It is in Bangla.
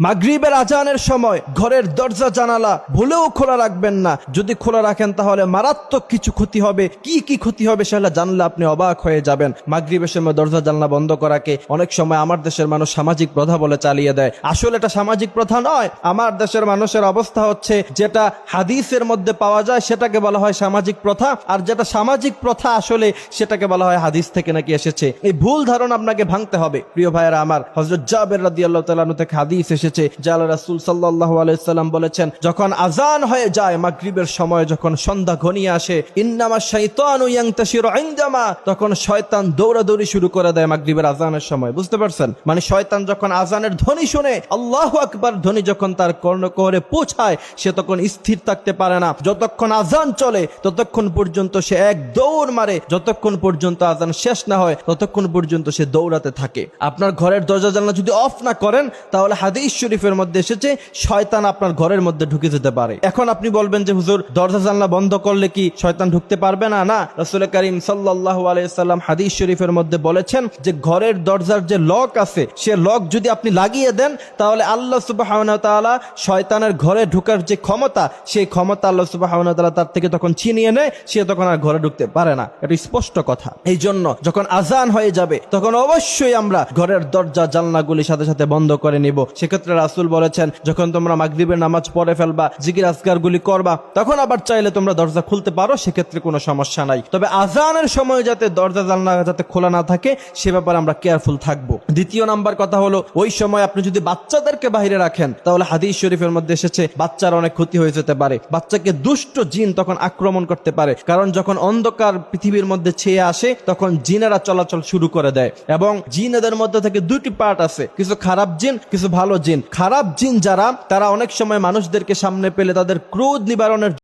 মাগরিবের আজানের সময় ঘরের দরজা জানালা ভুলেও খোলা রাখবেন না। যদি খোলা রাখেন তাহলে মারাত্মক কিছু ক্ষতি হবে। কি কি ক্ষতি হবে সেটা জানলে আপনি অবাক হয়ে যাবেন। মাগরিবের সময় দরজা জানলা বন্ধ করাকে অনেক সময় আমার দেশের মানুষ সামাজিক প্রথা বলে চালিয়ে দেয়। আসলে এটা সামাজিক প্রথা নয়। আমার দেশের মানুষের অবস্থা হচ্ছে যেটা হাদিসের মধ্যে পাওয়া যায়, সেটাকে বলা হয় সামাজিক প্রথা। আর যেটা সামাজিক প্রথা আসলে সেটাকে বলা হয় হাদিস থেকে নাকি এসেছে। এই ভুল ধারণা আপনাকে ভাঙতে হবে। প্রিয় ভাইয়েরা আমার হজরত জাবের রাদি আল্লাহ তালু থেকে হাদিস এসেছে আল্লাহ রাসুল সাল্লাহ আলাইসাল্লাম বলেছেন, যখন আজান হয়ে যায়, মাগরিবের সময় যখন সন্ধ্যা ঘনিয়ে আসে ইন্নামা শৈতান তখন শয়তান দৌড়াদৌড়ি শুরু করে দেয় মাগরিবের আজানের সময়। বুঝতে পারছেন? মানে শয়তান যখন আজানের ধ্বনি শুনে, আল্লাহ আকবার ধ্বনি যখন তার কর্ণকোহরে পৌঁছায়, সে তখন স্থির থাকতে পারে না। যতক্ষণ আজান চলে, ততক্ষণ পর্যন্ত সে এক দৌড় মারে। যতক্ষণ পর্যন্ত আজান শেষ না হয়, ততক্ষণ পর্যন্ত সে দৌড়াতে থাকে। আপনার ঘরের দরজা জানলা যদি অফ না করেন, তাহলে হাদিস শরীফের মধ্যে এসেছে, শয়তান আপনার ঘরের মধ্যে ঢুকে যেতে পারে। এখন আপনি বলবেন যে, হুজুর, দরজা জানলা বন্ধ করলে কি শয়তান ঢুকতে পারবে না? না, রসুল করিম সাল্লাহ আলাইসাল্লাম হাদিস শরীফের মধ্যে বলেছেন যে, ঘরের দরজার যে লক আছে, সে লক যদি আপনি লাগিয়ে দেন, তাহলে আল্লাহ সুবাহ শয়তানের ঘরে ঢুকার যে ক্ষমতা, সেই ক্ষমতা আল্লাহ সুবাহ তার থেকে তখন ছিনিয়ে নেয়, সে তখন আর ঘরে ঢুকতে পারে না। এটা স্পষ্ট কথা। এই জন্য যখন আজান হয়ে যাবে, তখন অবশ্যই আমরা ঘরের দরজা জানলাগুলি সাথে সাথে বন্ধ করে নিব। সেক্ষেত্রে রাসুল বলেছেন, যখন তোমরা মাগরিবের নামাজ পড়ে ফেলবা, জিকির আজগার গুলি করবা, তখন আবার চাইলে তোমরা দরজা খুলতে পারো, সেক্ষেত্রে কোনো সমস্যা নাই। তবে আজানের সময় যাতে দরজা, জানলা যাতে খোলা না থাকে, সে ব্যাপারে আমরা কেয়ারফুল থাকব। দ্বিতীয় নাম্বার কথা হলো, ওই সময় আপনি যদি বাচ্চাদেরকে বাইরে রাখেন, তাহলে হাদিস শরীফের মধ্যে এসেছে, বাচ্চার অনেক ক্ষতি হয়ে যেতে পারে। বাচ্চাকে দুষ্ট জিন তখন আক্রমণ করতে পারে, কারণ যখন অন্ধকার পৃথিবীর মধ্যে ছেয়ে আসে, তখন জিনেরা চলাচল শুরু করে দেয়। এবং জিনেদের মধ্যে থেকে দুটি পার্ট আছে, কিছু খারাপ জিন, কিছু ভালো জিন খারাপ জিন যারা তারা অনেক সময় মানুষদেরকে সামনে পেলে তাদের ক্রোধ নিবারণের